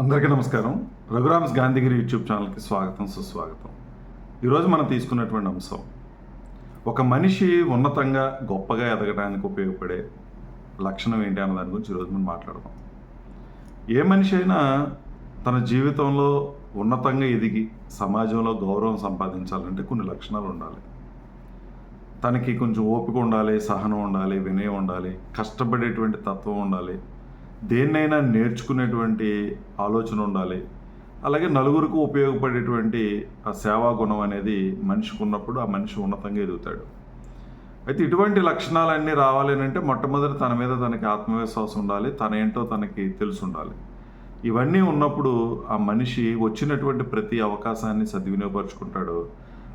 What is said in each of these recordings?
అందరికీ నమస్కారం. రఘురామ్స్ గాంధీగిరి యూట్యూబ్ ఛానల్కి స్వాగతం సుస్వాగతం. ఈరోజు మనం తీసుకున్నటువంటి అంశం ఒక మనిషి ఉన్నతంగా గొప్పగా ఎదగడానికి ఉపయోగపడే లక్షణం ఏంటి అన్న దాని గురించి ఈరోజు మనం మాట్లాడదాం. ఏ మనిషి అయినా తన జీవితంలో ఉన్నతంగా ఎదిగి సమాజంలో గౌరవం సంపాదించాలంటే కొన్ని లక్షణాలు ఉండాలి. తనకి కొంచెం ఓపిక ఉండాలి సహనం ఉండాలి వినయం ఉండాలి కష్టపడేటువంటి తత్వం ఉండాలి దేన్నైనా నేర్చుకునేటువంటి ఆలోచన ఉండాలి. అలాగే నలుగురికి ఉపయోగపడేటువంటి ఆ సేవా గుణం అనేది మనిషికి ఉన్నప్పుడు ఆ మనిషి ఉన్నతంగా ఎదుగుతాడు. అయితే ఇటువంటి లక్షణాలన్నీ రావాలి అని అంటే మొట్టమొదటి తన మీద తనకి ఆత్మవిశ్వాసం ఉండాలి తన ఏంటో తనకి తెలిసి ఉండాలి. ఇవన్నీ ఉన్నప్పుడు ఆ మనిషి వచ్చినటువంటి ప్రతి అవకాశాన్ని సద్వినియోగపరుచుకుంటాడు.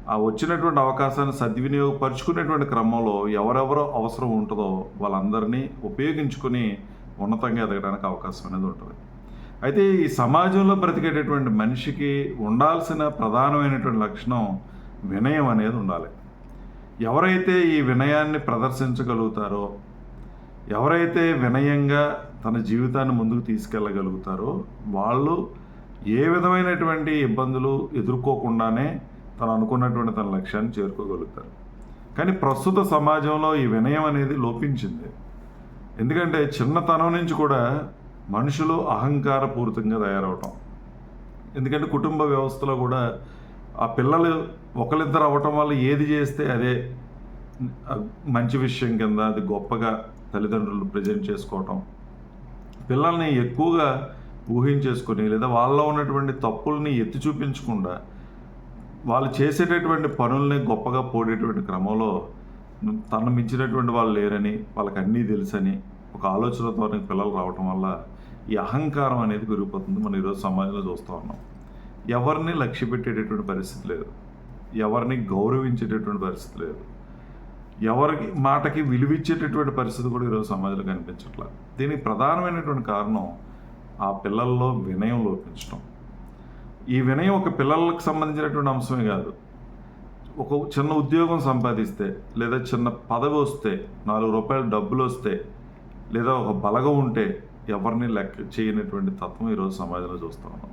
ఆ వచ్చినటువంటి అవకాశాన్ని సద్వినియోగపరుచుకునేటువంటి క్రమంలో ఎవరెవరో అవసరం ఉంటుందో వాళ్ళందరినీ ఉపయోగించుకొని ఉన్నతంగా ఎదగడానికి అవకాశం అనేది ఉంటుంది. అయితే ఈ సమాజంలో బ్రతికేటటువంటి మనిషికి ఉండాల్సిన ప్రధానమైనటువంటి లక్షణం వినయం అనేది ఉండాలి. ఎవరైతే ఈ వినయాన్ని ప్రదర్శించగలుగుతారో ఎవరైతే వినయంగా తన జీవితాన్ని ముందుకు తీసుకెళ్ళగలుగుతారో వాళ్ళు ఏ విధమైనటువంటి ఇబ్బందులు ఎదుర్కోకుండానే తను అనుకున్నటువంటి తన లక్ష్యాన్ని చేరుకోగలుగుతారు. కానీ ప్రస్తుత సమాజంలో ఈ వినయం అనేది లోపించింది. ఎందుకంటే చిన్నతనం నుంచి కూడా మనుషులు అహంకారపూరితంగా తయారవటం. ఎందుకంటే కుటుంబ వ్యవస్థలో కూడా ఆ పిల్లలు ఒకరిద్దరు అవ్వటం వల్ల ఏది చేస్తే అదే మంచి విషయం కింద అది గొప్పగా తల్లిదండ్రులు ప్రజెంట్ చేసుకోవటం. పిల్లల్ని ఎక్కువగా ఊహించేసుకొని లేదా వాళ్ళలో ఉన్నటువంటి తప్పుల్ని ఎత్తి చూపించకుండా వాళ్ళు చేసేటటువంటి పనుల్ని గొప్పగా పోడేటువంటి క్రమంలో తను మించినటువంటి వాళ్ళు లేరని వాళ్ళకి అన్నీ తెలుసని ఒక ఆలోచనతో పిల్లలు రావటం వల్ల ఈ అహంకారం అనేది పెరిగిపోతుంది. మనం ఈరోజు సమాజంలో చూస్తూ ఉన్నాం. ఎవరిని లక్ష్య పెట్టేటటువంటి పరిస్థితి లేదు. ఎవరిని గౌరవించేటటువంటి పరిస్థితి లేదు. ఎవరికి మాటకి విలువిచ్చేటటువంటి పరిస్థితి కూడా ఈరోజు సమాజంలో కనిపించట్లా. దీనికి ప్రధానమైనటువంటి కారణం ఆ పిల్లల్లో వినయం లోపించడం ఈ వినయం ఒక పిల్లలకు సంబంధించినటువంటి అంశమే కాదు. ఒక చిన్న ఉద్యోగం సంపాదిస్తే లేదా చిన్న పదవి వస్తే నాలుగు రూపాయలు డబ్బులు వస్తే లేదా ఒక బలగం ఉంటే ఎవరిని లెక్క చేయనటువంటి తత్వం ఈరోజు సమాజంలో చూస్తూ ఉన్నాం.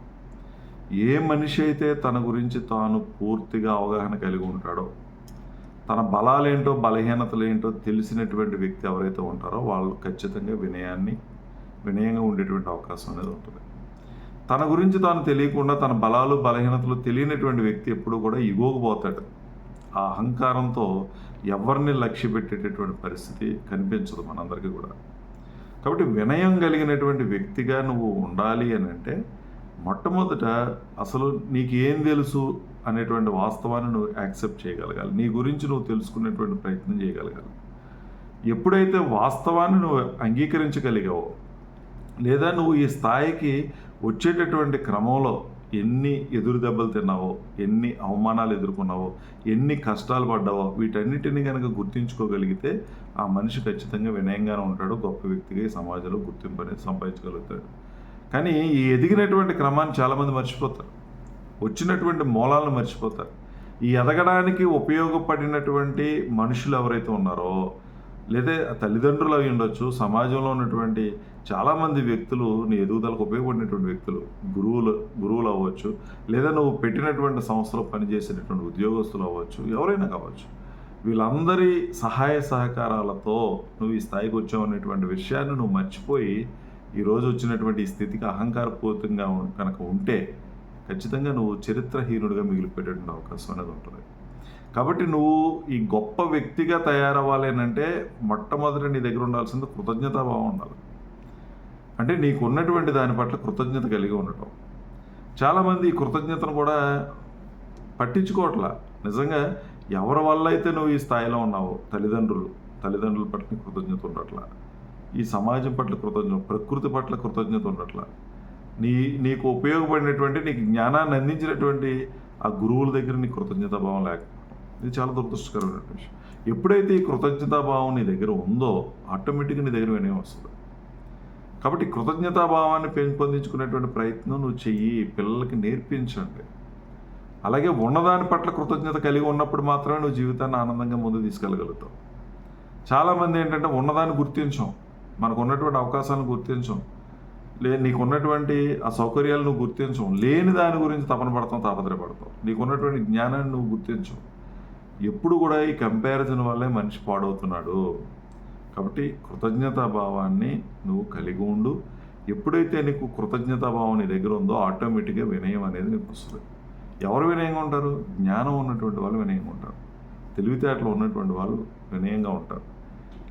ఏ మనిషి అయితే తన గురించి తాను పూర్తిగా అవగాహన కలిగి ఉంటాడో తన బలాలేంటో బలహీనతలు ఏంటో తెలిసినటువంటి వ్యక్తి ఎవరైతే ఉంటారో వాళ్ళు ఖచ్చితంగా వినయాన్ని వినయంగా ఉండేటువంటి అవకాశం అనేది ఉంటుంది. తన గురించి తాను తెలియకుండా తన బలాలు బలహీనతలు తెలియనటువంటి వ్యక్తి ఎప్పుడు కూడా ఇవ్వకపోతాడు ఆ అహంకారంతో ఎవరిని లక్ష్య పెట్టేటటువంటి పరిస్థితి కనిపించదు మనందరికీ కూడా. కాబట్టి వినయం కలిగినటువంటి వ్యక్తిగా నువ్వు ఉండాలి అని అంటే మొట్టమొదట అసలు నీకు ఏం తెలుసు అనేటువంటి వాస్తవాన్ని నువ్వు యాక్సెప్ట్ చేయగలగాలి. నీ గురించి నువ్వు తెలుసుకునేటువంటి ప్రయత్నం చేయగలగాలి. ఎప్పుడైతే వాస్తవాన్ని నువ్వు అంగీకరించగలిగావో లేదా నువ్వు ఈ స్థాయికి వచ్చేటటువంటి క్రమంలో ఎన్ని ఎదురు దెబ్బలు తిన్నావో ఎన్ని అవమానాలు ఎదుర్కొన్నావో ఎన్ని కష్టాలు పడ్డావో వీటన్నిటిని కనుక గుర్తించుకోగలిగితే ఆ మనిషి ఖచ్చితంగా వినయంగానే ఉంటాడు గొప్ప వ్యక్తిగా ఈ సమాజంలో గుర్తింపు అనేది సంపాదించగలుగుతాడు. కానీ ఈ ఎదిగినటువంటి క్రమాన్ని చాలామంది మర్చిపోతారు. వచ్చినటువంటి మూలాలను మర్చిపోతారు. ఈ ఎదగడానికి ఉపయోగపడినటువంటి మనుషులు ఎవరైతే ఉన్నారో లేదా తల్లిదండ్రులు అయి ఉండొచ్చు. సమాజంలో ఉన్నటువంటి చాలామంది వ్యక్తులు నీ ఎదుగుదలకు ఉపయోగపడినటువంటి వ్యక్తులు గురువులు గురువులు అవ్వచ్చు. లేదా నువ్వు పెట్టినటువంటి సంస్థలో పనిచేసేటటువంటి ఉద్యోగస్తులు అవ్వచ్చు. ఎవరైనా కావచ్చు. వీళ్ళందరి సహాయ సహకారాలతో నువ్వు ఈ స్థాయికి వచ్చావు అనేటువంటి విషయాన్ని నువ్వు మర్చిపోయి ఈరోజు వచ్చినటువంటి ఈ స్థితికి అహంకారపూరితంగా కనుక ఉంటే ఖచ్చితంగా నువ్వు చరిత్రహీనుడిగా మిగిలిపెట్టేటువంటి అవకాశం అనేది ఉంటుంది. కాబట్టి నువ్వు ఈ గొప్ప వ్యక్తిగా తయారవ్వాలి అని అంటే మొట్టమొదటి నీ దగ్గర ఉండాల్సింది కృతజ్ఞతాభావం ఉండాలి. అంటే నీకు ఉన్నటువంటి దాని పట్ల కృతజ్ఞత కలిగి ఉండటం. చాలామంది ఈ కృతజ్ఞతను కూడా పట్టించుకోవట్లా. నిజంగా ఎవరి వల్ల అయితే నువ్వు ఈ స్థాయిలో ఉన్నావో తల్లిదండ్రులు తల్లిదండ్రుల పట్ల కృతజ్ఞత ఉండట్లా. ఈ సమాజం పట్ల కృతజ్ఞత ప్రకృతి పట్ల కృతజ్ఞత ఉండట్లా. నీ నీకు ఉపయోగపడినటువంటి నీకు జ్ఞానాన్ని అందించినటువంటి ఆ గురువుల దగ్గర నీ కృతజ్ఞత భావం లేకపోతే ఇది చాలా దురదృష్టకరమైన విషయం. ఎప్పుడైతే ఈ కృతజ్ఞతాభావం నీ దగ్గర ఉందో ఆటోమేటిక్గా నీ దగ్గర వినయం వస్తుంది. కాబట్టి కృతజ్ఞతాభావాన్ని పెంపొందించుకునేటువంటి ప్రయత్నం నువ్వు చెయ్యి పిల్లలకి నేర్పించండి. అలాగే ఉన్నదాని పట్ల కృతజ్ఞత కలిగి ఉన్నప్పుడు మాత్రమే నువ్వు జీవితాన్ని ఆనందంగా ముందు తీసుకెళ్ళగలుగుతావు. చాలామంది ఏంటంటే ఉన్నదాన్ని గుర్తించాం. మనకు ఉన్నటువంటి అవకాశాలను గుర్తించాం. లే నీకు ఉన్నటువంటి ఆ సౌకర్యాలు నువ్వు గుర్తించవు లేని దాని గురించి తపన పడతాం తాపత్రయపడతావు నీకు ఉన్నటువంటి జ్ఞానాన్ని నువ్వు గుర్తించవు ఎప్పుడు కూడా ఈ కంపారిజన్ వల్లే మనిషి పాడవుతున్నాడు. కాబట్టి కృతజ్ఞతా భావాన్ని నువ్వు కలిగి ఉండు. ఎప్పుడైతే నీకు కృతజ్ఞతా భావం నీ దగ్గర ఉందో ఆటోమేటిక్గా వినయం అనేది నీకు వస్తుంది. ఎవరు వినయంగా ఉంటారు? జ్ఞానం ఉన్నటువంటి వాళ్ళు వినయంగా ఉంటారు. తెలివితేటలు ఉన్నటువంటి వాళ్ళు వినయంగా ఉంటారు.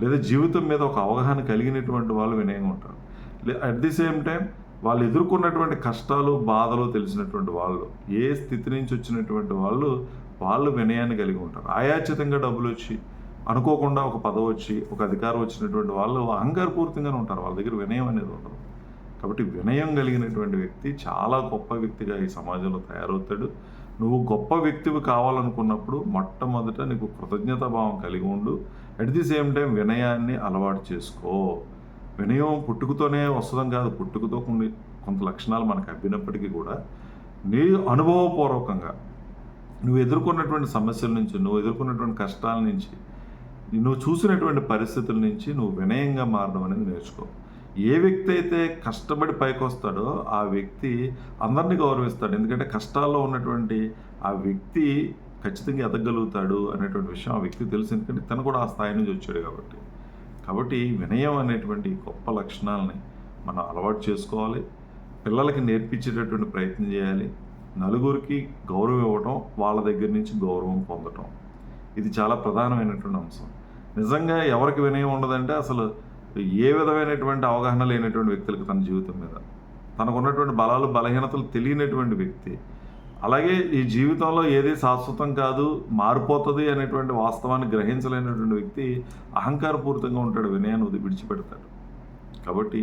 లేదా జీవితం మీద ఒక అవగాహన కలిగినటువంటి వాళ్ళు వినయంగా ఉంటారు. అట్ ది సేమ్ టైం వాళ్ళు ఎదుర్కొన్నటువంటి కష్టాలు బాధలు తెలిసినటువంటి వాళ్ళు ఏ స్థితి నుంచి వచ్చినటువంటి వాళ్ళు వాళ్ళు వినయాన్ని కలిగి ఉంటారు. ఆయాచితంగా డబ్బులు వచ్చి అనుకోకుండా ఒక పదవి వచ్చి ఒక అధికారం వచ్చినటువంటి వాళ్ళు అహంకారపూరితంగానే ఉంటారు. వాళ్ళ దగ్గర వినయం అనేది ఉండదు. కాబట్టి వినయం కలిగినటువంటి వ్యక్తి చాలా గొప్ప వ్యక్తిగా ఈ సమాజంలో తయారవుతాడు. నువ్వు గొప్ప వ్యక్తివి కావాలనుకున్నప్పుడు మొట్టమొదట నీకు కృతజ్ఞతా భావం కలిగి ఉండు. అట్ ది సేమ్ టైం వినయాన్ని అలవాటు చేసుకో. వినయం పుట్టుకతోనే వస్తుందని కాదు పుట్టుకతో కొన్ని కొంత లక్షణాలు మనకు అబ్బినప్పటికీ కూడా నీ అనుభవపూర్వకంగా నువ్వు ఎదుర్కొన్నటువంటి సమస్యల నుంచి నువ్వు ఎదుర్కొన్నటువంటి కష్టాల నుంచి నువ్వు చూసినటువంటి పరిస్థితుల నుంచి నువ్వు వినయంగా మారడం అనేది నేర్చుకో. ఏ వ్యక్తి అయితే కష్టపడి పైకి వస్తాడో ఆ వ్యక్తి అందరినీ గౌరవిస్తాడు. ఎందుకంటే కష్టాల్లో ఉన్నటువంటి ఆ వ్యక్తి ఖచ్చితంగా ఎదగలుగుతాడు అనేటువంటి విషయం ఆ వ్యక్తి తెలుసు. ఎందుకంటే తను కూడా ఆ స్థాయి నుంచి వచ్చాడు కాబట్టి. కాబట్టి వినయం అనేటువంటి గొప్ప లక్షణాలని మనం అలవాటు చేసుకోవాలి. పిల్లలకి నేర్పించేటటువంటి ప్రయత్నం చేయాలి. నలుగురికి గౌరవం ఇవ్వటం వాళ్ళ దగ్గర నుంచి గౌరవం పొందటం. ఇది చాలా ప్రధానమైనటువంటి అంశం. నిజంగా ఎవరికి వినయం ఉండదంటే అసలు ఏ విధమైనటువంటి అవగాహన లేనటువంటి వ్యక్తులకు తన జీవితం మీద. తనకు ఉన్నటువంటి బలాలు బలహీనతలు తెలియనటువంటి వ్యక్తి. అలాగే ఈ జీవితంలో ఏది శాశ్వతం కాదు మారిపోతుంది అనేటువంటి వాస్తవాన్ని గ్రహించలేనటువంటి వ్యక్తి అహంకారపూరితంగా ఉంటాడు వినయాన్ని వదిలి విడిచిపెడతాడు. కాబట్టి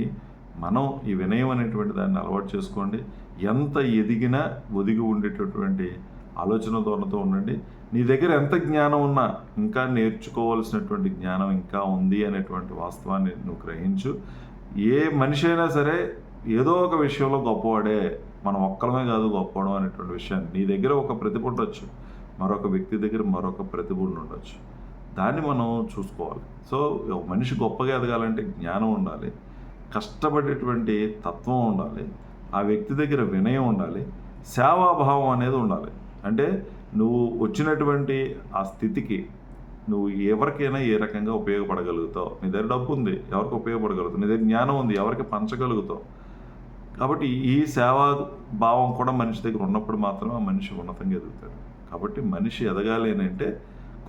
మనం ఈ వినయం అనేటువంటి దాన్ని అలవాటు చేసుకోండి. ఎంత ఎదిగినా ఒదిగి ఉండేటటువంటి ఆలోచన ధోరణితో ఉండండి. నీ దగ్గర ఎంత జ్ఞానం ఉన్నా ఇంకా నేర్చుకోవాల్సినటువంటి జ్ఞానం ఇంకా ఉంది అనేటువంటి వాస్తవాన్ని నువ్వు గ్రహించు. ఏ మనిషి అయినా సరే ఏదో ఒక విషయంలో గొప్పవాడే మనం ఒక్కలమే కాదు గొప్పవడం అనేటువంటి విషయాన్ని నీ దగ్గర ఒక ప్రతిభ ఉండొచ్చు. మరొక వ్యక్తి దగ్గర మరొక ప్రతిభ ఉండొచ్చు. దాన్ని మనం చూసుకోవాలి. సో మనిషి గొప్పగా ఎదగాలంటే జ్ఞానం ఉండాలి. కష్టపడేటువంటి తత్వం ఉండాలి. ఆ వ్యక్తి దగ్గర వినయం ఉండాలి. సేవాభావం అనేది ఉండాలి. అంటే నువ్వు వచ్చినటువంటి ఆ స్థితికి నువ్వు ఎవరికైనా ఏ రకంగా ఉపయోగపడగలుగుతావు? నీ దగ్గర డబ్బు ఉంది ఎవరికి ఉపయోగపడగలుగుతావు? నీ దగ్గర జ్ఞానం ఉంది ఎవరికి పంచగలుగుతావు? కాబట్టి ఈ సేవా భావం కూడా మనిషి దగ్గర ఉన్నప్పుడు మాత్రమే ఆ మనిషి ఉన్నతంగా ఎదుగుతాడు. కాబట్టి మనిషి ఎదగాలి అని అంటే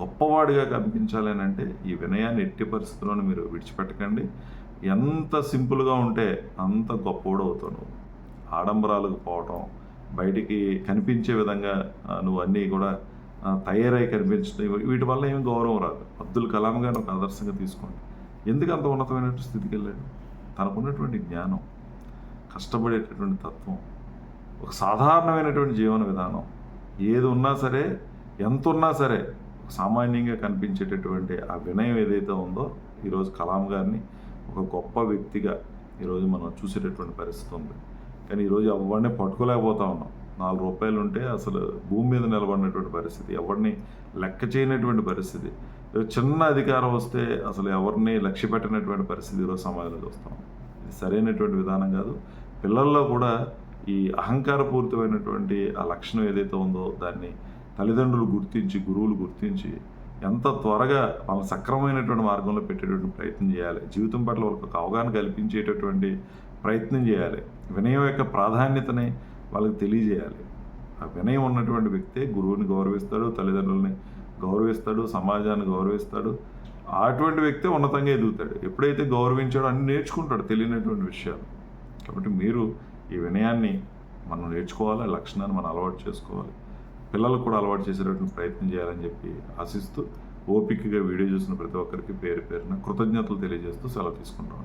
గొప్పవాడిగా కనిపించాలి అని అంటే ఈ వినయాన్ని ఎట్టి పరిస్థితుల్లోనూ మీరు విడిచిపెట్టకండి. ఎంత సింపుల్గా ఉంటే అంత గొప్పవాడు అవుతావు నువ్వు. ఆడంబరాలకు పోవటం బయటికి కనిపించే విధంగా నువ్వు అన్నీ కూడా తయారై కనిపించడం వీటి వల్ల ఏమి గౌరవం రాదు. అబ్దుల్ కలాం గారిని ఒక ఆదర్శంగా తీసుకోండి. ఎందుకు అంత ఉన్నతమైన స్థితికి వెళ్ళాడు? తనకున్నటువంటి జ్ఞానం కష్టపడేటటువంటి తత్వం ఒక సాధారణమైనటువంటి జీవన విధానం ఏది ఉన్నా సరే ఎంత ఉన్నా సరే సామాన్యంగా కనిపించేటటువంటి ఆ వినయం ఏదైతే ఉందో ఈరోజు కలాం గారిని ఒక గొప్ప వ్యక్తిగా ఈరోజు మనం చూసేటటువంటి పరిస్థితి ఉంది. కానీ ఈరోజు ఎవరిని పట్టుకోలేకపోతా ఉన్నాం. నాలుగు రూపాయలు ఉంటే అసలు భూమి మీద నిలబడినటువంటి పరిస్థితి ఎవరిని లెక్క చేయనటువంటి పరిస్థితి. చిన్న అధికారం వస్తే అసలు ఎవరిని లక్ష్య పెట్టినటువంటి పరిస్థితి ఈరోజు సమాజంలో చూస్తాం ఇది సరైనటువంటి విధానం కాదు. పిల్లల్లో కూడా ఈ అహంకారపూరితమైనటువంటి ఆ లక్షణం ఏదైతే ఉందో దాన్ని తల్లిదండ్రులు గుర్తించి గురువులు గుర్తించి ఎంత త్వరగా వాళ్ళ సక్రమమైనటువంటి మార్గంలో పెట్టేటువంటి ప్రయత్నం చేయాలి. జీవితం పట్ల వాళ్ళకి ఒక అవగాహన కల్పించేటటువంటి ప్రయత్నం చేయాలి. వినయం యొక్క ప్రాధాన్యతని వాళ్ళకి తెలియజేయాలి. ఆ వినయం ఉన్నటువంటి వ్యక్తే గురువుని గౌరవిస్తాడు తల్లిదండ్రులని గౌరవిస్తాడు సమాజాన్ని గౌరవిస్తాడు. అటువంటి వ్యక్తే ఉన్నతంగా ఎదుగుతాడు. ఎప్పుడైతే గౌరవించాడో అన్ని నేర్చుకుంటాడు తెలియనటువంటి విషయాలు. కాబట్టి మీరు ఈ వినయాన్ని మనం నేర్చుకోవాలి ఆ లక్షణాన్ని మనం అలవాటు చేసుకోవాలి. పిల్లలకు కూడా అలవాటు చేసేటటువంటి ప్రయత్నం చేయాలని చెప్పి ఆశిస్తూ ఓపికగా వీడియో చూసిన ప్రతి ఒక్కరికి పేరు పేరున కృతజ్ఞతలు తెలియజేస్తూ సెలవు తీసుకుంటాం